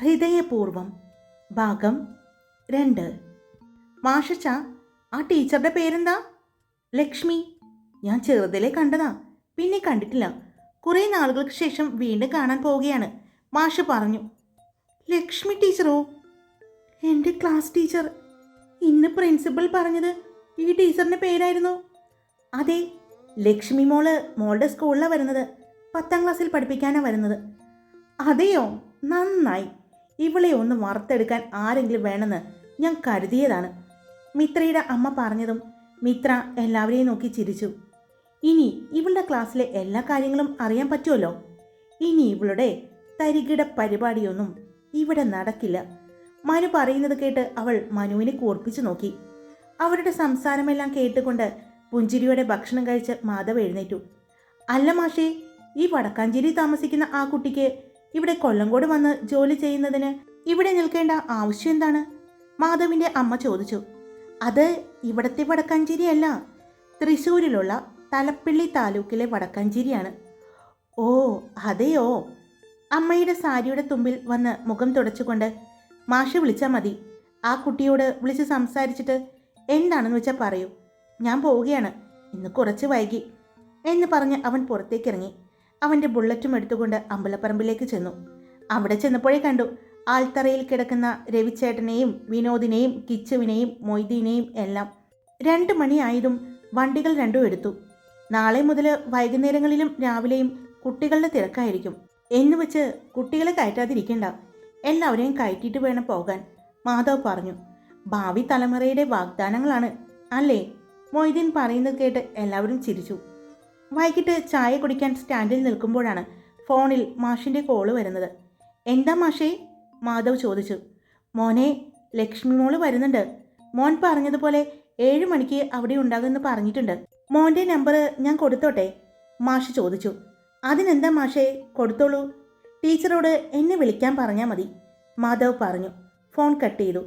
ഹൃദയപൂർവം. ഭാഗം രണ്ട്. മാഷച്ച ആ ടീച്ചറുടെ പേരെന്താ? ലക്ഷ്മി. ഞാൻ ചെറുതിലെ കണ്ടതാ. പിന്നെ കണ്ടിട്ടില്ല. കുറേ നാളുകൾക്ക് ശേഷം വീണ്ടും കാണാൻ പോവുകയാണ്. മാഷ് പറഞ്ഞു ലക്ഷ്മി ടീച്ചറോ എന്റെ ക്ലാസ് ടീച്ചർ. ഇന്ന് പ്രിൻസിപ്പൽ പറഞ്ഞത് ഈ ടീച്ചറിന്റെ പേരായിരുന്നു. അതെ ലക്ഷ്മി മോൾ മോളുടെ സ്കൂളിലാണ് വരുന്നത്. പത്താം ക്ലാസ്സിൽ പഠിപ്പിക്കാനാണ് വരുന്നത്. അതെയോ? നന്നായി. ഇവളെ ഒന്ന് വറുത്തെടുക്കാൻ ആരെങ്കിലും വേണമെന്ന് ഞാൻ കരുതിയതാണ്. മിത്രയുടെ അമ്മ പറഞ്ഞതും മിത്ര എല്ലാവരെയും നോക്കി ചിരിച്ചു. ഇനി ഇവളുടെ ക്ലാസ്സിലെ എല്ലാ കാര്യങ്ങളും അറിയാൻ പറ്റുമല്ലോ? ഇനി ഇവളുടെ തരികിട പരിപാടിയൊന്നും ഇവിടെ നടക്കില്ല. മനു പറയുന്നത് കേട്ട് അവൾ മനുവിനെ കൂർപ്പിച്ചു നോക്കി. അവരുടെ സംസാരമെല്ലാം കേട്ടുകൊണ്ട് പുഞ്ചിരിയോടെ ഭക്ഷണം കഴിച്ച് മാധവ് എഴുന്നേറ്റു. അല്ല മാഷേ ഈ വടക്കാഞ്ചേരി താമസിക്കുന്ന ആ കുട്ടിക്ക് ഇവിടെ കൊല്ലങ്കോട് വന്ന് ജോലി ചെയ്യുന്നതിന് ഇവിടെ നിൽക്കേണ്ട ആവശ്യം എന്താണ്? മാധവിന്റെ അമ്മ ചോദിച്ചു. അത് ഇവിടത്തെ വടക്കാഞ്ചേരി അല്ല തൃശ്ശൂരിലുള്ള തലപ്പിള്ളി താലൂക്കിലെ വടക്കാഞ്ചേരിയാണ്. ഓ അതെയോ? അമ്മയുടെ സാരിയുടെ തുമ്പിൽ വന്ന് മുഖം തുടച്ചുകൊണ്ട് മാഷ് വിളിച്ചാൽ മതി. ആ കുട്ടിയോട് വിളിച്ച് സംസാരിച്ചിട്ട് എന്താണെന്ന് വെച്ചാൽ പറയൂ. ഞാൻ പോവുകയാണ്. ഇന്ന് കുറച്ച് വൈകി. എന്ന് പറഞ്ഞ് അവൻ പുറത്തേക്കിറങ്ങി. അവന്റെ ബുള്ളറ്റും എടുത്തുകൊണ്ട് അമ്പലപ്പറമ്പിലേക്ക് ചെന്നു. അവിടെ ചെന്നപ്പോഴേ കണ്ടു ആൽത്തറയിൽ കിടക്കുന്ന രവിച്ചേട്ടനെയും വിനോദിനെയും കിച്ചുവിനെയും മൊയ്തീനെയും എല്ലാം രണ്ട് മണിയായതും വണ്ടികൾ രണ്ടും എടുത്തു. നാളെ മുതൽ വൈകുന്നേരങ്ങളിലും രാവിലെയും കുട്ടികളുടെ തിരക്കായിരിക്കും. എന്ന് വെച്ച് കുട്ടികളെ കയറ്റാതിരിക്കണ്ട. എല്ലാവരെയും കയറ്റിയിട്ട് വേണം പോകാൻ. മാധവ് പറഞ്ഞു. ഭാവി തലമുറയുടെ വാഗ്ദാനങ്ങളാണ്. അല്ലേ? മൊയ്തീൻ പറയുന്നത് കേട്ട് എല്ലാവരും ചിരിച്ചു. വൈകിട്ട് ചായ കുടിക്കാൻ സ്റ്റാൻഡിൽ നിൽക്കുമ്പോഴാണ് ഫോണിൽ മാഷിന്റെ കോൾ വരുന്നത്. എന്താ മാഷേ? മാധവ് ചോദിച്ചു. മോനെ ലക്ഷ്മി മോൾ വരുന്നുണ്ട്. മോൻ പറഞ്ഞതുപോലെ ഏഴ് മണിക്ക് അവിടെ ഉണ്ടാകുമെന്ന് പറഞ്ഞിട്ടുണ്ട്. മോന്റെ നമ്പർ ഞാൻ കൊടുത്തോട്ടെ? മാഷ് ചോദിച്ചു. അതിനെന്താ മാഷേ? കൊടുത്തോളൂ. ടീച്ചറോട് എന്നെ വിളിക്കാൻ പറഞ്ഞാൽ മതി മാധവ് പറഞ്ഞു. ഫോൺ കട്ട് ചെയ്തു.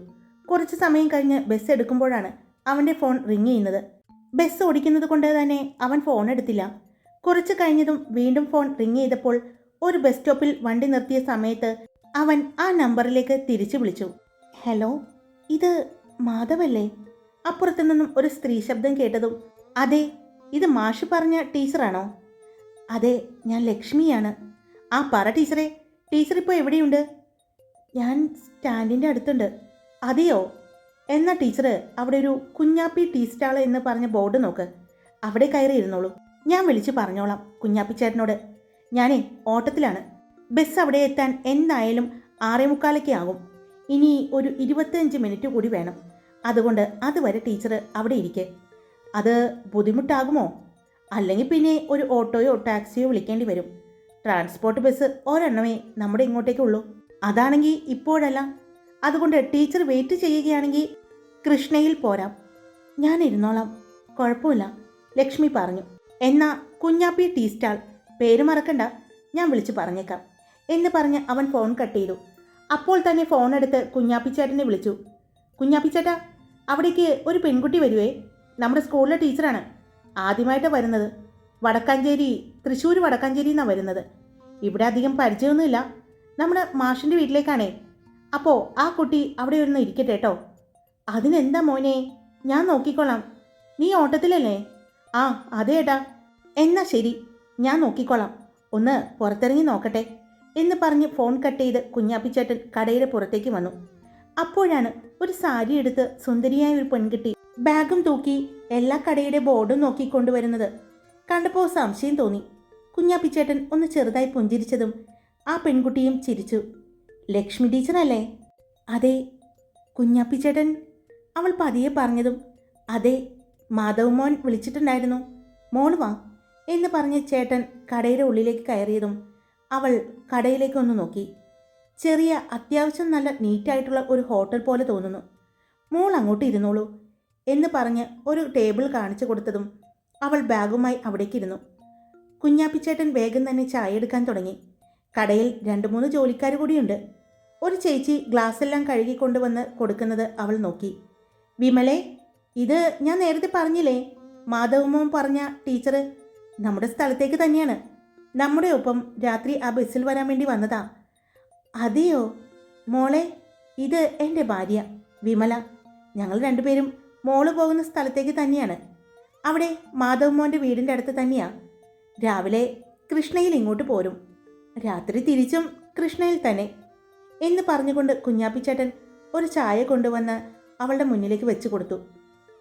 കുറച്ച് സമയം കഴിഞ്ഞ് ബസ് എടുക്കുമ്പോഴാണ് അവന്റെ ഫോൺ റിങ് ചെയ്യുന്നത്. ബസ് ഓടിക്കുന്നത് കൊണ്ട് തന്നെ അവൻ ഫോൺ എടുത്തില്ല. കുറച്ച് കഴിഞ്ഞതും വീണ്ടും ഫോൺ റിങ് ചെയ്തപ്പോൾ ഒരു ബസ് സ്റ്റോപ്പിൽ വണ്ടി നിർത്തിയ സമയത്ത് അവൻ ആ നമ്പറിലേക്ക് തിരിച്ചു വിളിച്ചു. ഹലോ ഇത് മാധവല്ലേ? അപ്പുറത്തു നിന്നും ഒരു സ്ത്രീ ശബ്ദം കേട്ടതും അതെ ഇത് മാഷ് പറഞ്ഞ ടീച്ചറാണോ അതെ ഞാൻ ലക്ഷ്മിയാണ്. ആ പറ ടീച്ചറെ ടീച്ചർ ഇപ്പോൾ എവിടെയുണ്ട്? ഞാൻ സ്റ്റാൻഡിന്റെ അടുത്തുണ്ട്. അതെയോ? എന്നാ ടീച്ചർ അവിടെ ഒരു കുഞ്ഞാപ്പി ടീ സ്റ്റാൾ എന്ന് പറഞ്ഞ ബോർഡ് നോക്ക്. അവിടെ കയറി ഇരുന്നോളൂ. ഞാൻ വിളിച്ചു പറഞ്ഞോളാം കുഞ്ഞാപ്പി ചേട്ടനോട്. ഞാനേ ഓട്ടത്തിലാണ്. ബസ് അവിടെ എത്താൻ എന്തായാലും ആറേ മുക്കാലൊക്കെ ആകും. ഇനി ഒരു ഇരുപത്തഞ്ച് മിനിറ്റ് കൂടി വേണം. അതുകൊണ്ട് അതുവരെ ടീച്ചർ അവിടെ ഇരിക്കെ. അത് ബുദ്ധിമുട്ടാകുമോ? അല്ലെങ്കിൽ പിന്നെ ഒരു ഓട്ടോയോ ടാക്സിയോ വിളിക്കേണ്ടി വരും. ട്രാൻസ്പോർട്ട് ബസ് ഒരെണ്ണമേ നമ്മുടെ ഇങ്ങോട്ടേക്കുള്ളൂ. അതാണെങ്കിൽ ഇപ്പോഴല്ല അതുകൊണ്ട് ടീച്ചർ വെയിറ്റ് ചെയ്യുകയാണെങ്കിൽ കൃഷ്ണയിൽ പോരാം. ഞാൻ ഇരുന്നോളാം. കുഴപ്പമില്ല ലക്ഷ്മി പറഞ്ഞു. എന്നാ കുഞ്ഞാപ്പി ടീ സ്റ്റാൾ. പേര് മറക്കണ്ട ഞാൻ വിളിച്ചു പറഞ്ഞേക്കാം എന്ന് പറഞ്ഞ് അവൻ ഫോൺ കട്ട് ചെയ്തു. അപ്പോൾ തന്നെ ഫോൺ എടുത്ത് കുഞ്ഞാപ്പിച്ചേട്ടനെ വിളിച്ചു. കുഞ്ഞാപ്പിച്ചേട്ടാ അവിടേക്ക് ഒരു പെൺകുട്ടി വരുവേ. നമ്മുടെ സ്കൂളിലെ ടീച്ചറാണ്. ആദ്യമായിട്ട് വരുന്നത്. വടക്കാഞ്ചേരി തൃശ്ശൂർ വടക്കാഞ്ചേരി എന്നാണ് വരുന്നത്. ഇവിടെ അധികം പരിചയമൊന്നുമില്ല. നമ്മുടെ മാഷിന്റെ വീട്ടിലേക്കാണേ. അപ്പോൾ ആ കുട്ടി അവിടെ ഒന്ന് ഇരിക്കട്ടെ കേട്ടോ അതിനെന്താ മോനെ? ഞാൻ നോക്കിക്കോളാം. നീ ഓട്ടത്തിലല്ലേ? ആ അതെ ഏട്ടാ. എന്നാ ശരി. ഞാൻ നോക്കിക്കോളാം. ഒന്ന് പുറത്തിറങ്ങി നോക്കട്ടെ എന്ന് പറഞ്ഞ് ഫോൺ കട്ട് ചെയ്ത് കുഞ്ഞാപ്പിച്ചേട്ടൻ കടയുടെ പുറത്തേക്ക് വന്നു. അപ്പോഴാണ് ഒരു സാരി എടുത്ത് സുന്ദരിയായ ഒരു പെൺകുട്ടി ബാഗും തൂക്കി എല്ലാ കടയുടെ ബോർഡും നോക്കിക്കൊണ്ടുവരുന്നത് കണ്ടപ്പോൾ സംശയം തോന്നി. കുഞ്ഞാപ്പിച്ചേട്ടൻ ഒന്ന് ചെറുതായി പുഞ്ചിരിച്ചതും ആ പെൺകുട്ടിയും ചിരിച്ചു. ലക്ഷ്മി ടീച്ചറല്ലേ? അതെ കുഞ്ഞാപ്പിച്ചേട്ടൻ. അവൾ പതിയെ പറഞ്ഞതും അതെ മാധവ് മോൻ വിളിച്ചിട്ടുണ്ടായിരുന്നു. മോൾ വാ എന്ന് പറഞ്ഞ് ചേട്ടൻ കടയുടെ ഉള്ളിലേക്ക് കയറിയതും അവൾ കടയിലേക്കൊന്ന് നോക്കി. ചെറിയ അത്യാവശ്യം നല്ല നീറ്റായിട്ടുള്ള ഒരു ഹോട്ടൽ പോലെ തോന്നുന്നു. മോൾ അങ്ങോട്ട് ഇരുന്നോളൂ എന്ന് പറഞ്ഞ് ഒരു ടേബിൾ കാണിച്ചു കൊടുത്തതും അവൾ ബാഗുമായി അവിടേക്ക് ഇരുന്നു. കുഞ്ഞാപ്പിച്ചേട്ടൻ വേഗം തന്നെ ചായ എടുക്കാൻ തുടങ്ങി. കടയിൽ രണ്ട് മൂന്ന് ജോലിക്കാർ കൂടിയുണ്ട്. ഒരു ചേച്ചി ഗ്ലാസ്സെല്ലാം കഴുകി കൊണ്ടുവന്ന് കൊടുക്കുന്നത് അവൾ നോക്കി. വിമലെ ഇത് ഞാൻ നേരത്തെ പറഞ്ഞില്ലേ? മാധവമോൻ പറഞ്ഞ ടീച്ചർ നമ്മുടെ സ്ഥലത്തേക്ക് തന്നെയാണ്. നമ്മുടെ ഒപ്പം രാത്രി ആ ബസ്സിൽ വരാൻ വേണ്ടി വന്നതാ. അതെയോ? മോളെ ഇത് എന്റെ ഭാര്യ വിമല. ഞങ്ങൾ രണ്ടുപേരും മോൾ പോകുന്ന സ്ഥലത്തേക്ക് തന്നെയാണ്. അവിടെ മാധവമോന്റെ വീടിന്റെ അടുത്ത് തന്നെയാണ് രാവിലെ കൃഷ്ണയിൽ ഇങ്ങോട്ട് പോരും. രാത്രി തിരിച്ചും കൃഷ്ണയിൽ തന്നെ എന്ന് പറഞ്ഞുകൊണ്ട് കുഞ്ഞാപ്പിച്ചേട്ടൻ ഒരു ചായ കൊണ്ടുവന്ന് അവളുടെ മുന്നിലേക്ക് വെച്ചു കൊടുത്തു.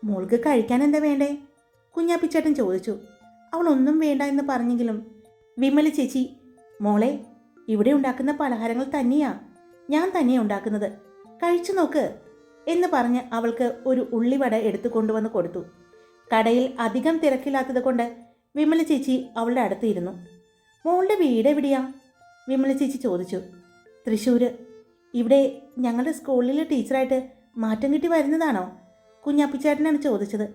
മോൾക്ക് കഴിക്കാൻ എന്താ വേണ്ടേ? കുഞ്ഞാപ്പിച്ചേട്ടൻ ചോദിച്ചു. അവൾ ഒന്നും വേണ്ട എന്ന് പറഞ്ഞെങ്കിലും വിമല ചേച്ചി മോളെ ഇവിടെ ഉണ്ടാക്കുന്ന പലഹാരങ്ങൾ തന്നെയാ. ഞാൻ തന്നെയാണ് ഉണ്ടാക്കുന്നത്. കഴിച്ചു നോക്ക് എന്ന് പറഞ്ഞ് അവൾക്ക് ഒരു ഉള്ളിവട എടുത്തു കൊണ്ടുവന്ന് കൊടുത്തു. കടയിൽ അധികം തിരക്കില്ലാത്തത് കൊണ്ട് വിമല ചേച്ചി അവളുടെ അടുത്തിരുന്നു മോളുടെ വീട് എവിടെയാ വിമല ചേച്ചി ചോദിച്ചു തൃശ്ശൂർ ഇവിടെ ഞങ്ങളുടെ സ്കൂളിലെ ടീച്ചറായിട്ട് മാറ്റം കിട്ടി വരുന്നതാണോ? കുഞ്ഞാപ്പിച്ചേട്ടനാണ് ചോദിച്ചത്.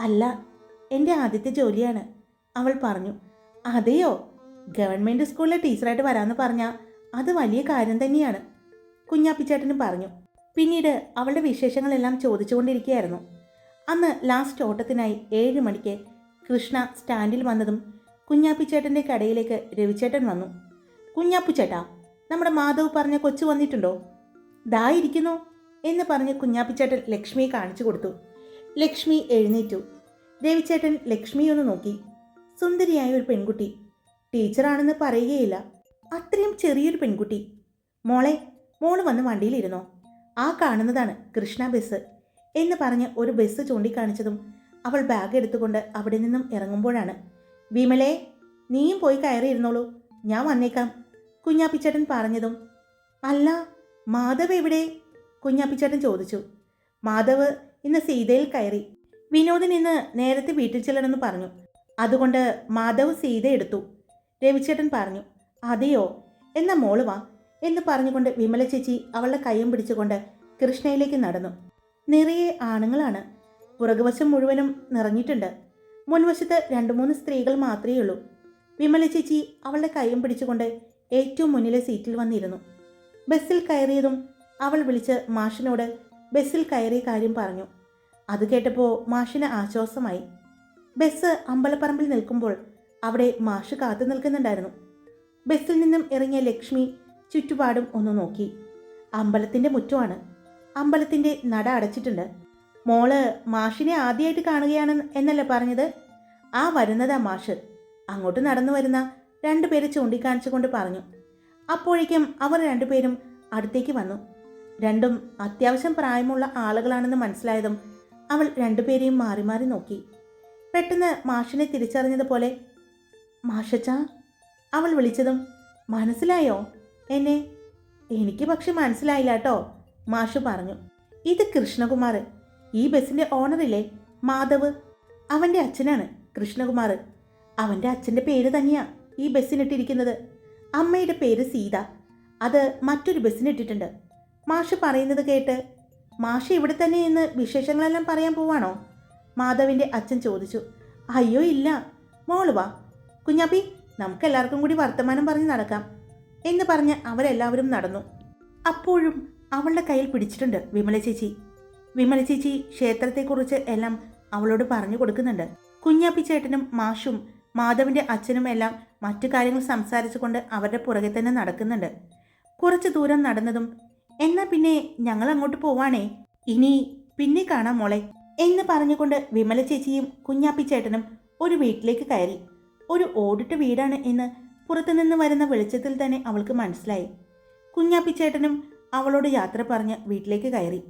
അല്ല എന്റെ ആദ്യത്തെ ജോലിയാണ് അവൾ പറഞ്ഞു. അതെയോ? ഗവൺമെന്റ് സ്കൂളിലെ ടീച്ചറായിട്ട് വരാമെന്ന് പറഞ്ഞാൽ അത് വലിയ കാര്യം തന്നെയാണ് കുഞ്ഞാപ്പിച്ചേട്ടനും പറഞ്ഞു. പിന്നീട് അവളുടെ വിശേഷങ്ങളെല്ലാം ചോദിച്ചുകൊണ്ടിരിക്കുകയായിരുന്നു. അന്ന് ലാസ്റ്റ് ഓട്ടത്തിനായി ഏഴ് മണിക്ക് കൃഷ്ണ സ്റ്റാൻഡിൽ വന്നതും കുഞ്ഞാപ്പിച്ചേട്ടന്റെ കടയിലേക്ക് രവിച്ചേട്ടൻ വന്നു. കുഞ്ഞാപ്പിച്ചേട്ടാ നമ്മുടെ മാധവ് പറഞ്ഞ കൊച്ചു വന്നിട്ടുണ്ടോ? ദാ ഇരിക്കുന്നു എന്ന് പറഞ്ഞ് കുഞ്ഞാപ്പിച്ചേട്ടൻ ലക്ഷ്മിയെ കാണിച്ചു കൊടുത്തു. ലക്ഷ്മി എഴുന്നേറ്റു. രവിച്ചേട്ടൻ ലക്ഷ്മിയെ ഒന്ന് നോക്കി. സുന്ദരിയായ ഒരു പെൺകുട്ടി. ടീച്ചറാണെന്ന് പറയുകയില്ല. അത്രയും ചെറിയൊരു പെൺകുട്ടി. മോളെ മോൾ വന്ന് വണ്ടിയിലിരുന്നോ? ആ കാണുന്നതാണ് കൃഷ്ണ ബസ് എന്ന് പറഞ്ഞ് ഒരു ബസ് ചൂണ്ടിക്കാണിച്ചതും അവൾ ബാഗ് എടുത്തുകൊണ്ട് അവിടെ നിന്നും ഇറങ്ങുമ്പോഴാണ്. വിമലേ നീയും പോയി കയറിയിരുന്നോളൂ. ഞാൻ വന്നേക്കാം. കുഞ്ഞാപ്പിച്ചേട്ടൻ പറഞ്ഞതും. അല്ല മാധവ് എവിടെ? കുഞ്ഞാപ്പിച്ചേട്ടൻ ചോദിച്ചു. മാധവ് ഇന്ന് സീതയിൽ കയറി. വിനോദിൻ ഇന്ന് നേരത്തെ വീട്ടിൽ ചെല്ലണമെന്ന് പറഞ്ഞു. അതുകൊണ്ട് മാധവ് സീത എടുത്തു. രവിച്ചേട്ടൻ പറഞ്ഞു അതെയോ? എന്ന മോൾ വാ എന്ന് പറഞ്ഞുകൊണ്ട് വിമല ചേച്ചി അവളുടെ കൈയും പിടിച്ചുകൊണ്ട് കൃഷ്ണയിലേക്ക് നടന്നു. നിറയെ ആണുങ്ങളാണ്. പുറകുവശം മുഴുവനും നിറഞ്ഞിട്ടുണ്ട്. മുൻവശത്ത് രണ്ട് മൂന്ന് സ്ത്രീകൾ മാത്രമേ ഉള്ളൂ വിമല ചേച്ചി അവളുടെ കൈയും പിടിച്ചുകൊണ്ട് ഏറ്റവും മുന്നിലെ സീറ്റിൽ വന്നിരുന്നു. ബസ്സിൽ കയറിയതും അവൾ വിളിച്ച് മാഷിനോട് ബസ്സിൽ കയറിയ കാര്യം പറഞ്ഞു. അത് കേട്ടപ്പോൾ മാഷിന് ആശ്വാസമായി. ബസ് അമ്പലപ്പറമ്പിൽ നിൽക്കുമ്പോൾ അവിടെ മാഷ് കാത്തു നിൽക്കുന്നുണ്ടായിരുന്നു. ബസ്സിൽ നിന്നും ഇറങ്ങിയ ലക്ഷ്മി ചുറ്റുപാടും ഒന്ന് നോക്കി. അമ്പലത്തിന്റെ മുറ്റമാണ്. അമ്പലത്തിന്റെ നട അടച്ചിട്ടുണ്ട്. മോൾ മാഷിനെ ആദ്യമായിട്ട് കാണുകയാണ് എന്നല്ലേ പറഞ്ഞത്? ആ വരുന്നതാ മാഷ്. അങ്ങോട്ട് നടന്നു വരുന്ന രണ്ടുപേരെ ചൂണ്ടിക്കാണിച്ചുകൊണ്ട് പറഞ്ഞു. അപ്പോഴേക്കും അവർ രണ്ടുപേരും അടുത്തേക്ക് വന്നു. രണ്ടും അത്യാവശ്യം പ്രായമുള്ള ആളുകളാണെന്ന് മനസ്സിലായതും അവൾ രണ്ടുപേരെയും മാറി മാറി നോക്കി. പെട്ടെന്ന് മാഷിനെ തിരിച്ചറിഞ്ഞതുപോലെ മാഷച്ച അവൾ വിളിച്ചതും മനസ്സിലായോ? എന്നെ എനിക്ക് പക്ഷെ മനസ്സിലായില്ല കേട്ടോ മാഷ് പറഞ്ഞു. ഇത് കൃഷ്ണകുമാർ. ഈ ബസ്സിന്റെ ഓണറില്ലേ? മാധവ്. അവന്റെ അച്ഛനാണ് കൃഷ്ണകുമാർ. അവന്റെ അച്ഛന്റെ പേര് തന്നെയാ ഈ ബസ്സിനിട്ടിരിക്കുന്നത്. അമ്മയുടെ പേര് സീത. അത് മറ്റൊരു ബസ്സിനിട്ടിട്ടുണ്ട്. മാഷ് പറയുന്നത് കേട്ട് മാഷ് ഇവിടെ തന്നെ ഇന്ന് വിശേഷങ്ങളെല്ലാം പറയാൻ പോവാണോ? മാധവിന്റെ അച്ഛൻ ചോദിച്ചു അയ്യോ ഇല്ല. മോൾ വാ. കുഞ്ഞാപ്പി നമുക്കെല്ലാവർക്കും കൂടി വർത്തമാനം പറഞ്ഞ് നടക്കാം. എന്ന് പറഞ്ഞ് അവരെല്ലാവരും നടന്നു. അപ്പോഴും അവളുടെ കയ്യിൽ പിടിച്ചിട്ടുണ്ട് വിമല ചേച്ചി. വിമല ചേച്ചി ക്ഷേത്രത്തെക്കുറിച്ച് എല്ലാം അവളോട് പറഞ്ഞു കൊടുക്കുന്നുണ്ട്. കുഞ്ഞാപ്പി ചേട്ടനും മാഷും മാധവിന്റെ അച്ഛനും എല്ലാം മറ്റു കാര്യങ്ങൾ സംസാരിച്ചുകൊണ്ട് അവരുടെ പുറകെ തന്നെ നടക്കുന്നുണ്ട്. കുറച്ച് ദൂരം നടന്നതും എന്നാ പിന്നെ ഞങ്ങൾ അങ്ങോട്ട് പോവാണേ? ഇനി പിന്നെ കാണാം മോളെ എന്ന് പറഞ്ഞുകൊണ്ട് വിമല ചേച്ചിയും കുഞ്ഞാപ്പി ചേട്ടനും ഒരു വീട്ടിലേക്ക് കയറി. ഒരു ഓടിട്ട വീടാണ് എന്ന് പുറത്തുനിന്ന് വരുന്ന വെളിച്ചത്തിൽ തന്നെ അവൾക്ക് മനസ്സിലായി. കുഞ്ഞാപ്പി ചേട്ടനും അവളോട് യാത്ര പറഞ്ഞ് വീട്ടിലേക്ക് കയറി.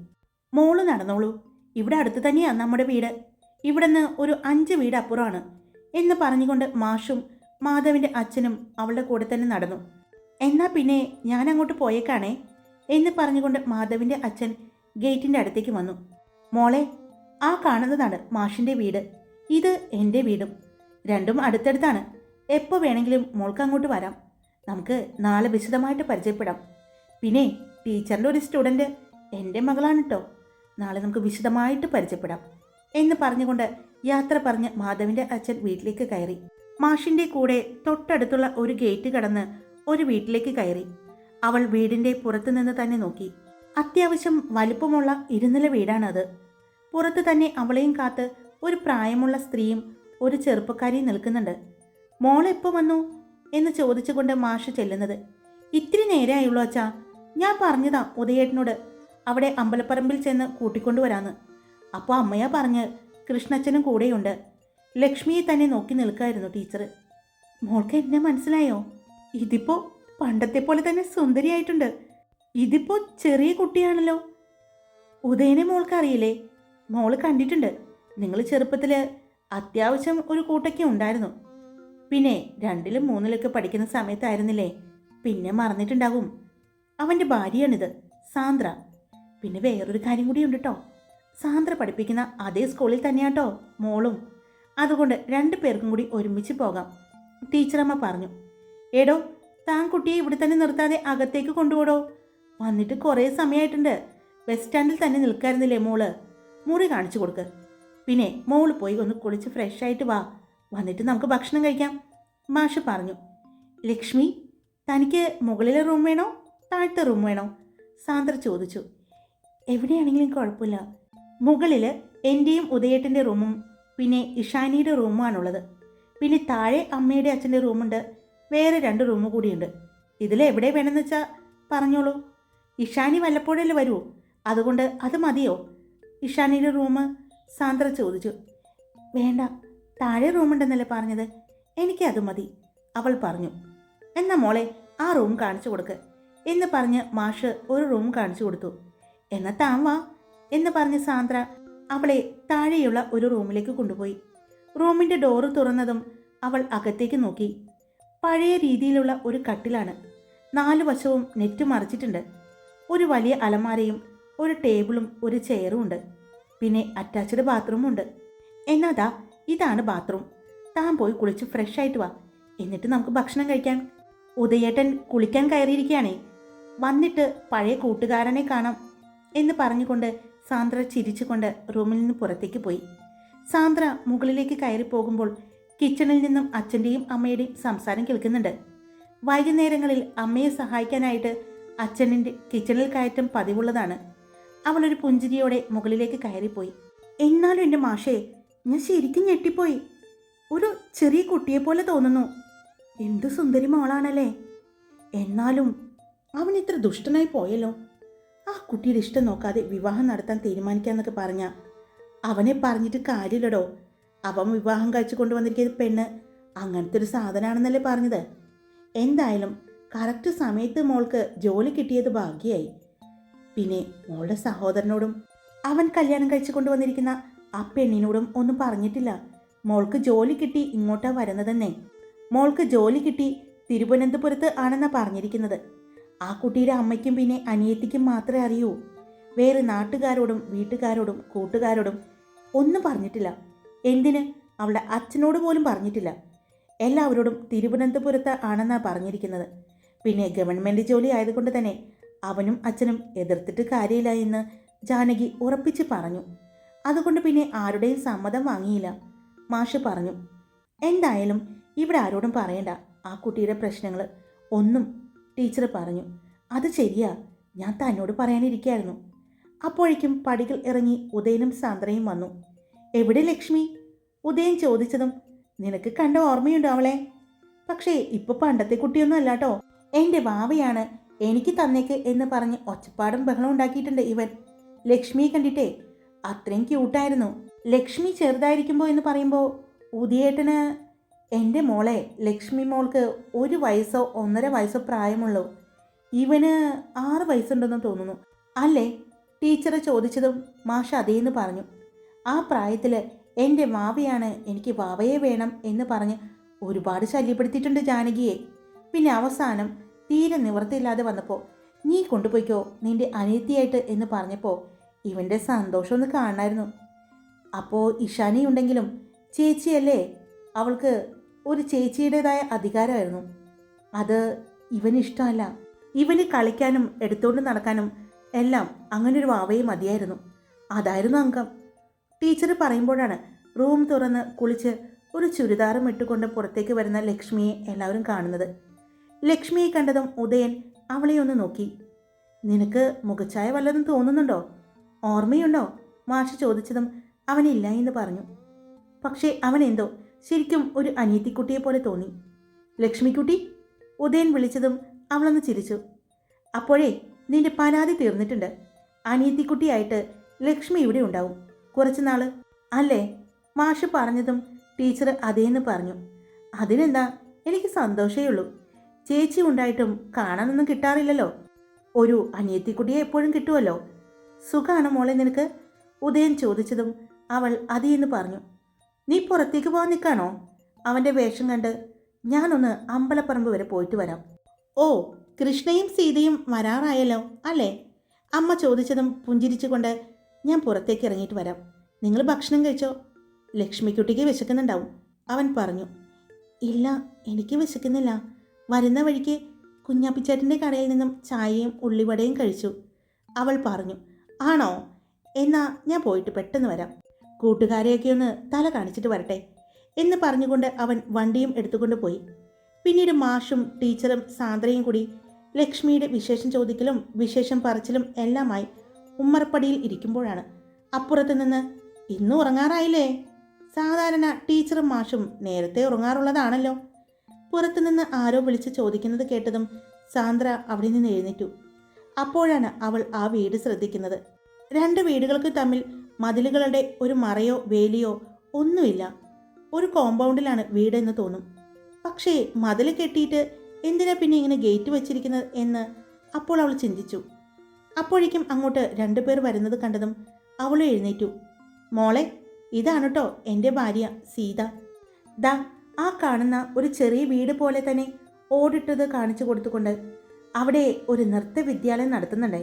മോൾ നടന്നോളൂ. ഇവിടെ അടുത്ത് തന്നെയാണ് നമ്മുടെ വീട്. ഇവിടുന്ന് ഒരു അഞ്ച് വീട് അപ്പുറമാണ്. എന്ന് പറഞ്ഞുകൊണ്ട് മാഷും മാധവിന്റെ അച്ഛനും അവളുടെ കൂടെ തന്നെ നടന്നു. എന്നാ പിന്നെ ഞാൻ അങ്ങോട്ട് പോയേക്കാണേ എന്ന് പറഞ്ഞുകൊണ്ട് മാധവിന്റെ അച്ഛൻ ഗേറ്റിന്റെ അടുത്തേക്ക് വന്നു. മോളെ ആ കാണുന്നതാണ് മാഷിന്റെ വീട്. ഇത് എന്റെ വീടും. രണ്ടും അടുത്തടുത്താണ്. എപ്പോൾ വേണമെങ്കിലും മോൾക്ക് അങ്ങോട്ട് വരാം. നമുക്ക് നാളെ വിശദമായിട്ട് പരിചയപ്പെടാം. പിന്നെ ടീച്ചറിന്റെ ഒരു സ്റ്റുഡന്റ് എന്റെ മകളാണ് കേട്ടോ നാളെ നമുക്ക് വിശദമായിട്ട് പരിചയപ്പെടാം എന്ന് പറഞ്ഞുകൊണ്ട് യാത്ര പറഞ്ഞ് മാധവിന്റെ അച്ഛൻ വീട്ടിലേക്ക് കയറി. മാഷിന്റെ കൂടെ തൊട്ടടുത്തുള്ള ഒരു ഗേറ്റ് കടന്ന് ഒരു വീട്ടിലേക്ക് കയറി. അവൾ വീടിന്റെ പുറത്തുനിന്ന് തന്നെ നോക്കി. അത്യാവശ്യം വലുപ്പമുള്ള ഇരുനില വീടാണത്. പുറത്ത് തന്നെ അവളെയും കാത്ത് ഒരു പ്രായമുള്ള സ്ത്രീയും ഒരു ചെറുപ്പക്കാരിയും നിൽക്കുന്നുണ്ട്. മോൾ എപ്പോൾ വന്നു? എന്ന് ചോദിച്ചുകൊണ്ട് മാഷ് ചെല്ലുന്നത്. ഇത്തിരി നേരെയായുള്ളൂ അച്ഛാ. ഞാൻ പറഞ്ഞതാ ഉദയേട്ടനോട്. അവിടെ അമ്പലപ്പറമ്പിൽ ചെന്ന് കൂട്ടിക്കൊണ്ടുവരാന്ന്. അപ്പോൾ അമ്മയാ പറഞ്ഞ് കൃഷ്ണച്ചനും കൂടെയുണ്ട്. ലക്ഷ്മിയെ തന്നെ നോക്കി നിൽക്കായിരുന്നു ടീച്ചർ. മോൾക്ക് എന്നെ മനസ്സിലായോ? ഇതിപ്പോ പണ്ടത്തെ പോലെ തന്നെ സുന്ദരിയായിട്ടുണ്ട്. ഇതിപ്പോ ചെറിയ കുട്ടിയാണല്ലോ. ഉദയനെ മോൾക്ക് അറിയില്ലേ മോൾ കണ്ടിട്ടുണ്ട്. നിങ്ങൾ ചെറുപ്പത്തിൽ അത്യാവശ്യം ഒരു കൂട്ടൊക്കെ ഉണ്ടായിരുന്നു. പിന്നെ രണ്ടിലും മൂന്നിലൊക്കെ പഠിക്കുന്ന സമയത്തായിരുന്നില്ലേ? പിന്നെ മറന്നിട്ടുണ്ടാകും. അവന്റെ ഭാര്യയാണിത് സാന്ദ്ര. പിന്നെ വേറൊരു കാര്യം കൂടിയുണ്ട് കേട്ടോ സാന്ദ്ര പഠിപ്പിക്കുന്ന അതേ സ്കൂളിൽ തന്നെയാട്ടോ മോളും. അതുകൊണ്ട് രണ്ടു പേർക്കും കൂടി ഒരുമിച്ച് പോകാം ടീച്ചറമ്മ പറഞ്ഞു. എടോ താൻ കുട്ടിയെ ഇവിടെ തന്നെ നിർത്താതെ അകത്തേക്ക് കൊണ്ടുപോടോ? വന്നിട്ട് കുറേ സമയമായിട്ടുണ്ട് ബസ് സ്റ്റാൻഡിൽ തന്നെ നിൽക്കായിരുന്നില്ലേ മോൾ? മുറി കാണിച്ചു കൊടുക്ക്. പിന്നെ മോൾ പോയി ഒന്ന് കുളിച്ച് ഫ്രഷ് ആയിട്ട് വാ. വന്നിട്ട് നമുക്ക് ഭക്ഷണം കഴിക്കാം മാഷ് പറഞ്ഞു. ലക്ഷ്മി തനിക്ക് മുകളിലെ റൂം വേണോ? താഴത്തെ റൂം വേണോ? സാന്ദ്ര ചോദിച്ചു. എവിടെയാണെങ്കിലും കുഴപ്പമില്ല. മുകളിൽ എന്റെയും ഉദയേട്ടന്റെ റൂമും പിന്നെ ഇഷാനിയുടെ റൂമാണുള്ളത് പിന്നെ താഴെ അമ്മയുടെ അച്ഛന്റെ റൂമുണ്ട് വേറെ രണ്ട് റൂമ് കൂടിയുണ്ട്. ഇതിൽ എവിടെ വേണമെന്ന് വെച്ചാൽ പറഞ്ഞോളൂ. ഇഷാനി വല്ലപ്പോഴല്ലേ വരൂ? അതുകൊണ്ട് അത് മതിയോ? ഇഷാനിയുടെ റൂം സാന്ദ്ര ചോദിച്ചു. വേണ്ട താഴെ റൂമുണ്ടെന്നല്ലേ പറഞ്ഞത്? എനിക്ക് അത് മതി അവൾ പറഞ്ഞു. എന്നാ മോളെ ആ റൂം കാണിച്ചു കൊടുക്ക് എന്ന് പറഞ്ഞ് മാഷ് ഒരു റൂം കാണിച്ചു കൊടുത്തു. എന്നാ താൻ വാ. എന്ന് പറഞ്ഞ് സാന്ദ്ര അവളെ താഴെയുള്ള ഒരു റൂമിലേക്ക് കൊണ്ടുപോയി. റൂമിന്റെ ഡോറ് തുറന്നതും അവൾ അകത്തേക്ക് നോക്കി. പഴയ രീതിയിലുള്ള ഒരു കട്ടിലാണ്. നാല് വശവും നെറ്റ് മറിച്ചിട്ടുണ്ട്. ഒരു വലിയ അലമാരയും ഒരു ടേബിളും ഒരു ചെയറും ഉണ്ട്. പിന്നെ അറ്റാച്ച്ഡ് ബാത്റൂമും ഉണ്ട്. എന്നാതാ ഇതാണ് ബാത്റൂം. താൻ പോയി കുളിച്ച് ഫ്രഷ് ആയിട്ട് വാ. എന്നിട്ട് നമുക്ക് ഭക്ഷണം കഴിക്കാം. ഉദയേട്ടൻ കുളിക്കാൻ കയറിയിരിക്കുകയാണേ. വന്നിട്ട് പഴയ കൂട്ടുകാരനെ കാണാം എന്ന് പറഞ്ഞുകൊണ്ട് സാന്ദ്ര ചിരിച്ചുകൊണ്ട് റൂമിൽ നിന്ന് പുറത്തേക്ക് പോയി. സാന്ദ്ര മുകളിലേക്ക് കയറി പോകുമ്പോൾ കിച്ചണിൽ നിന്നും അച്ഛന്റെയും അമ്മയുടെയും സംസാരം കേൾക്കുന്നുണ്ട്. വൈകുന്നേരങ്ങളിൽ അമ്മയെ സഹായിക്കാനായിട്ട് അച്ഛനിന്റെ കിച്ചണിൽ കയറ്റം പതിവുള്ളതാണ്. അവളൊരു പുഞ്ചിരിയോടെ മുകളിലേക്ക് കയറിപ്പോയി. എന്നാലും എന്റെ മാഷേ ഞാൻ ശരിക്കും ഞെട്ടിപ്പോയി. ഒരു ചെറിയ കുട്ടിയെ പോലെ തോന്നുന്നു. എന്തു സുന്ദരി മോളാണല്ലേ. എന്നാലും അവൻ ഇത്ര ദുഷ്ടനായി പോയല്ലോ. ആ കുട്ടിയുടെ ഇഷ്ടം നോക്കാതെ വിവാഹം നടത്താൻ തീരുമാനിക്കാന്നൊക്കെ പറഞ്ഞ. അവനെ പറഞ്ഞിട്ട് കാര്യമില്ലടോ. അവൻ വിവാഹം കഴിച്ചു കൊണ്ടുവന്നിരിക്കുന്ന പെണ്ണ് അങ്ങനത്തെ ഒരു സാധനമാണെന്നല്ലേ പറഞ്ഞത്. എന്തായാലും കറക്റ്റ് സമയത്ത് മോൾക്ക് ജോലി കിട്ടിയത് ഭാഗ്യമായി പിന്നെ മോളുടെ സഹോദരനോടും അവൻ കല്യാണം കഴിച്ചു കൊണ്ടുവന്നിരിക്കുന്ന ആ പെണ്ണിനോടും ഒന്നും പറഞ്ഞിട്ടില്ല. മോൾക്ക് ജോലി കിട്ടി ഇങ്ങോട്ടാ വരുന്നതെന്നേ. മോൾക്ക് ജോലി കിട്ടി തിരുവനന്തപുരത്ത് ആണെന്നാ പറഞ്ഞിരിക്കുന്നത്. ആ കുട്ടിയുടെ അമ്മയ്ക്കും പിന്നെ അനിയത്തിക്കും മാത്രമേ അറിയൂ. വേറെ നാട്ടുകാരോടും വീട്ടുകാരോടും കൂട്ടുകാരോടും ഒന്നും പറഞ്ഞിട്ടില്ല. എന്തിന്? അവളുടെ അച്ഛനോട് പോലും പറഞ്ഞിട്ടില്ല. എല്ലാവരോടും തിരുവനന്തപുരത്ത് ആണെന്നാ പറഞ്ഞിരിക്കുന്നത്. പിന്നെ ഗവൺമെന്റ് ജോലി ആയതുകൊണ്ട് തന്നെ അവനും അച്ഛനും എതിർത്തിട്ട് കാര്യമില്ല എന്ന് ജാനകി ഉറപ്പിച്ച് പറഞ്ഞു. അതുകൊണ്ട് പിന്നെ ആരുടെയും സമ്മതം വാങ്ങിയില്ല. മാഷ് പറഞ്ഞു എന്തായാലും ഇവിടെ ആരോടും പറയണ്ട. ആ കുട്ടിയുടെ പ്രശ്നങ്ങൾ ഒന്നും ടീച്ചർ പറഞ്ഞു അത് ശരിയാ ഞാൻ തന്നോട് പറയാനിരിക്കായിരുന്നു. അപ്പോഴേക്കും പടികൾ ഇറങ്ങി ഉദയനും സാന്ദ്രയും വന്നു. എവിടെ ലക്ഷ്മി? ഉദയൻ ചോദിച്ചതും നിനക്ക് കണ്ട ഓർമ്മയുണ്ടോ അവളെ? പക്ഷേ ഇപ്പൊ പണ്ടത്തെ കുട്ടിയൊന്നും അല്ലാട്ടോ. എന്റെ ഭാവയാണ് എനിക്ക് തന്നേക്ക് എന്ന് പറഞ്ഞ് ഒച്ചപ്പാടും ബഹളം ഉണ്ടാക്കിയിട്ടുണ്ട് ഇവൻ. ലക്ഷ്മിയെ കണ്ടിട്ടേ അത്രയും ക്യൂട്ടായിരുന്നു ലക്ഷ്മി ചെറുതായിരിക്കുമ്പോൾ എന്ന് പറയുമ്പോൾ ഉദയേട്ടന് എന്റെ മോളെ ലക്ഷ്മി മോൾക്ക് ഒരു വയസ്സോ ഒന്നര വയസ്സോ പ്രായമുള്ളൂ. ഇവന് ആറ് വയസ്സുണ്ടെന്ന് തോന്നുന്നു. അല്ലേ? ടീച്ചറെ ചോദിച്ചതും മാഷ അതേന്ന് പറഞ്ഞു. ആ പ്രായത്തിൽ എന്റെ വാവയാണ് എനിക്ക് വാവയെ വേണം എന്ന് പറഞ്ഞ് ഒരുപാട് ശല്യപ്പെടുത്തിയിട്ടുണ്ട് ജാനകിയെ. പിന്നെ അവസാനം തീരെ നിവൃത്തിയില്ലാതെ വന്നപ്പോൾ നീ കൊണ്ടുപോയിക്കോ നിന്റെ അനിയത്തിയായിട്ട് എന്ന് പറഞ്ഞപ്പോൾ ഇവന്റെ സന്തോഷമൊന്ന് കാണായിരുന്നു അപ്പോൾ ഇഷാനി ഉണ്ടെങ്കിലും ചേച്ചിയല്ലേ? അവൾക്ക് ഒരു ചേച്ചിയുടേതായ അധികാരമായിരുന്നു. അത് ഇവനിഷ്ടമല്ല. ഇവന് കളിക്കാനും എടുത്തുകൊണ്ട് നടക്കാനും എല്ലാം അങ്ങനൊരു വാവയെ മതിയായിരുന്നു. അതായിരുന്നു അംഗം. ടീച്ചർ പറയുമ്പോഴാണ് റൂം തുറന്ന് കുളിച്ച് ഒരു ചുരിദാറും ഇട്ടുകൊണ്ട് പുറത്തേക്ക് വരുന്ന ലക്ഷ്മിയെ എല്ലാവരും കാണുന്നത്. ലക്ഷ്മിയെ കണ്ടതും ഉദയൻ അവളെ ഒന്ന് നോക്കി. നിനക്ക് മുഖച്ചായ വല്ലതും തോന്നുന്നുണ്ടോ? ഓർമ്മയുണ്ടോ? മാഷ് ചോദിച്ചതും അവനില്ല എന്ന് പറഞ്ഞു. പക്ഷേ അവൻ എന്തോ ശരിക്കും ഒരു അനിയത്തിക്കുട്ടിയെ പോലെ തോന്നി. ലക്ഷ്മിക്കുട്ടി ഉദയൻ വിളിച്ചതും അവളൊന്ന് ചിരിച്ചു. അപ്പോഴേ നിന്റെ പരാതി തീർന്നിട്ടുണ്ട്. അനിയത്തിക്കുട്ടിയായിട്ട് ലക്ഷ്മി ഇവിടെ ഉണ്ടാവും. കുറച്ച് നാൾ. അല്ലേ? മാഷ് പറഞ്ഞതും ടീച്ചർ അതേന്ന് പറഞ്ഞു. അതിനെന്താ? എനിക്ക് സന്തോഷമേ ഉള്ളൂ. ചേച്ചി ഉണ്ടായിട്ടും കാണാനൊന്നും കിട്ടാറില്ലല്ലോ. ഒരു അനിയത്തിക്കുട്ടിയെ എപ്പോഴും കിട്ടുമല്ലോ സുഖമാണ് മോളെ നിനക്ക്? ഉദയൻ ചോദിച്ചതും അവൾ അതേന്ന് പറഞ്ഞു. നീ പുറത്തേക്ക് പോകാൻ നിൽക്കാണോ? അവന്റെ വേഷം കണ്ട് ഞാനൊന്ന് അമ്പലപ്പറമ്പ് വരെ പോയിട്ട് വരാം. ഓ കൃഷ്ണയും സീതയും വരാറായല്ലോ അല്ലേ? അമ്മ ചോദിച്ചതും പുഞ്ചിരിച്ചുകൊണ്ട് ഞാൻ പുറത്തേക്ക് ഇറങ്ങിയിട്ട് വരാം. നിങ്ങൾ ഭക്ഷണം കഴിച്ചോ? ലക്ഷ്മിക്കുട്ടിക്ക് വിശക്കുന്നുണ്ടാവും. അവൻ പറഞ്ഞു ഇല്ല എനിക്ക് വിശക്കുന്നില്ല. വരുന്ന വഴിക്ക് കുഞ്ഞാപ്പിച്ചേട്ടന്റെ കടയിൽ നിന്നും ചായയും ഉള്ളിവടയും കഴിച്ചു. അവൾ പറഞ്ഞു ആണോ? എന്നാ ഞാൻ പോയിട്ട് പെട്ടെന്ന് വരാം. കൂട്ടുകാരെയൊക്കെ ഒന്ന് തല കാണിച്ചിട്ട് വരട്ടെ എന്ന് പറഞ്ഞുകൊണ്ട് അവൻ വണ്ടിയും എടുത്തുകൊണ്ട് പോയി. പിന്നീട് മാഷും ടീച്ചറും സാന്ദ്രയും കൂടി ലക്ഷ്മിയുടെ വിശേഷം ചോദിക്കലും വിശേഷം പറച്ചിലും എല്ലാമായി ഉമ്മറപ്പടിയിൽ ഇരിക്കുമ്പോഴാണ്. അപ്പുറത്ത് നിന്ന് ഇന്നും ഉറങ്ങാറായില്ലേ? സാധാരണ ടീച്ചറും മാഷും നേരത്തെ ഉറങ്ങാറുള്ളതാണല്ലോ. പുറത്തുനിന്ന് ആരോ വിളിച്ച് ചോദിക്കുന്നത് കേട്ടതും സാന്ദ്ര അവിടെ നിന്ന് എഴുന്നേറ്റു. അപ്പോഴാണ് അവൾ ആ വീട് ശ്രദ്ധിക്കുന്നത്. രണ്ട് വീടുകൾക്ക് തമ്മിൽ മതിലുകളുടെ ഒരു മറയോ വേലിയോ ഒന്നുമില്ല. ഒരു കോമ്പൗണ്ടിലാണ് വീടെന്ന് തോന്നും. പക്ഷേ മതിൽ കെട്ടിയിട്ട് എന്തിനാ പിന്നെ ഇങ്ങനെ ഗേറ്റ് വെച്ചിരിക്കുന്നത് എന്ന് അപ്പോൾ അവൾ ചിന്തിച്ചു. അപ്പോഴേക്കും അങ്ങോട്ട് രണ്ടുപേർ വരുന്നത് കണ്ടതും അവൾ എഴുന്നേറ്റു. മോളെ ഇതാണ് കേട്ടോ എന്റെ ഭാര്യ സീത. ദാ ആ കാണുന്ന ഒരു ചെറിയ വീട് പോലെ തന്നെ ഓടിട്ടത് കാണിച്ചു കൊടുത്തുകൊണ്ട് അവിടെ ഒരു നൃത്ത വിദ്യാലയം നടത്തുന്നുണ്ടേ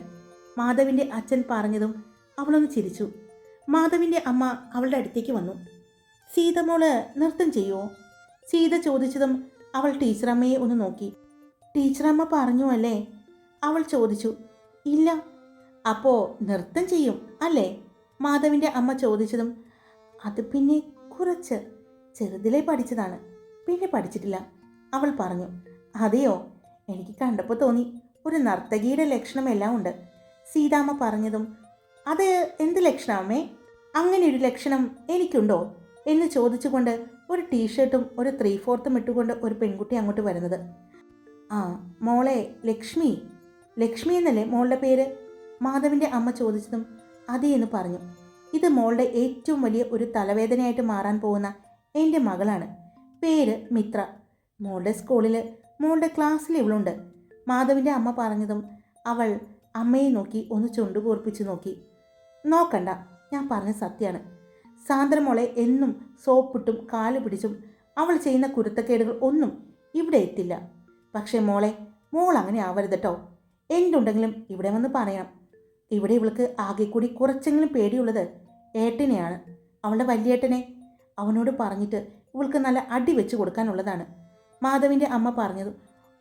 മാധവിന്റെ അച്ഛൻ പറഞ്ഞതും അവളൊന്ന് ചിരിച്ചു. മാധവിന്റെ അമ്മ അവളുടെ അടുത്തേക്ക് വന്നു. സീത മോൾ നൃത്തം ചെയ്യുമോ സീത ചോദിച്ചതും അവൾ ടീച്ചറമ്മയെ ഒന്ന് നോക്കി. ടീച്ചറമ്മ പറഞ്ഞു അല്ലേ? അവൾ ചോദിച്ചു. ഇല്ല. അപ്പോൾ നൃത്തം ചെയ്യും അല്ലേ? മാധവിന്റെ അമ്മ ചോദിച്ചതും അത് പിന്നെ കുറച്ച് ചെറുതിലേ പഠിച്ചതാണ്. പിന്നെ പഠിച്ചിട്ടില്ല. അവൾ പറഞ്ഞു. അതെയോ? എനിക്ക് കണ്ടപ്പോൾ തോന്നി. ഒരു നർത്തകിയുടെ ലക്ഷണമെല്ലാം ഉണ്ട്. സീതാമ്മ പറഞ്ഞതും അത് എന്ത് ലക്ഷണമേ അങ്ങനെ ഒരു ലക്ഷണം എനിക്കുണ്ടോ? എന്ന് ചോദിച്ചുകൊണ്ട് ഒരു ടീഷർട്ടും ഒരു ത്രീ ഫോർത്തും ഇട്ടുകൊണ്ട് ഒരു പെൺകുട്ടി അങ്ങോട്ട് വരുന്നത്. ആ മോളെ ലക്ഷ്മി. ലക്ഷ്മി എന്നല്ലേ മോളുടെ പേര്? മാധവിന്റെ അമ്മ ചോദിച്ചതും അതെ എന്ന് പറഞ്ഞു. ഇത് മോളുടെ ഏറ്റവും വലിയ ഒരു തലവേദനയായിട്ട് മാറാൻ പോകുന്ന എന്റെ മകളാണ്. പേര് മിത്ര. മോളുടെ സ്കൂളിൽ മോളുടെ ക്ലാസ്സിൽ ഇവളുണ്ട്. മാധവിന്റെ അമ്മ പറഞ്ഞതും അവൾ അമ്മയെ നോക്കി ഒന്ന് ചുണ്ടുകൂർപ്പിച്ച് നോക്കി. നോക്കണ്ട ഞാൻ പറഞ്ഞ സത്യമാണ് സാന്ദ്രമോളെ എന്നും സോപ്പിട്ടും കാൽ പിടിച്ചും അവൾ ചെയ്യുന്ന കുരുത്തക്കേടുകൾ ഒന്നും ഇവിടെ എത്തില്ല. പക്ഷേ മോളെ മോൾ അങ്ങനെ ആവരുത് കേട്ടോ എന്തുണ്ടെങ്കിലും ഇവിടെ വന്ന് പറയണം. ഇവിടെ ഇവൾക്ക് ആകെ കൂടി കുറച്ചെങ്കിലും പേടിയുള്ളത് ഏട്ടനെയാണ്. അവളുടെ വലിയേട്ടനെ. അവനോട് പറഞ്ഞിട്ട് ഇവൾക്ക് നല്ല അടി വെച്ച് കൊടുക്കാനുള്ളതാണ്. മാധവിന്റെ അമ്മ പറഞ്ഞത്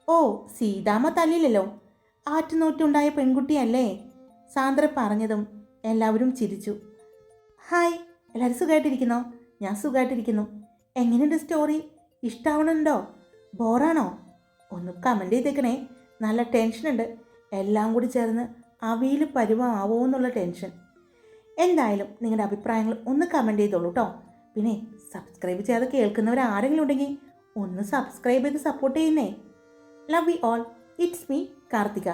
ഓ സീതാമ്മ തല്ലില്ലല്ലോ. ആറ്റുനോറ്റുണ്ടായ പെൺകുട്ടിയല്ലേ? സാന്ദ്ര പറഞ്ഞതും എല്ലാവരും ചിരിച്ചു. ഹായ് എല്ലാവരും സുഖമായിട്ടിരിക്കുന്നോ ഞാൻ സുഖമായിട്ടിരിക്കുന്നു എങ്ങനെയുണ്ട് സ്റ്റോറി ഇഷ്ടമാവണുണ്ടോ ബോറാണോ? ഒന്ന് കമന്റ് ചെയ്തേക്കണേ. നല്ല ടെൻഷനുണ്ട് എല്ലാം കൂടി ചേർന്ന് അവിയിൽ പരുവമാവോ എന്നുള്ള ടെൻഷൻ എന്തായാലും നിങ്ങളുടെ അഭിപ്രായങ്ങൾ ഒന്ന് കമന്റ് ചെയ്തോളൂ കേട്ടോ പിന്നെ സബ്സ്ക്രൈബ് ചെയ്യാതെ കേൾക്കുന്നവർ ആരെങ്കിലും ഉണ്ടെങ്കിൽ ഒന്ന് സബ്സ്ക്രൈബ് ചെയ്ത് സപ്പോർട്ട് ചെയ്യുന്നേ. Love you all it's me Karthika.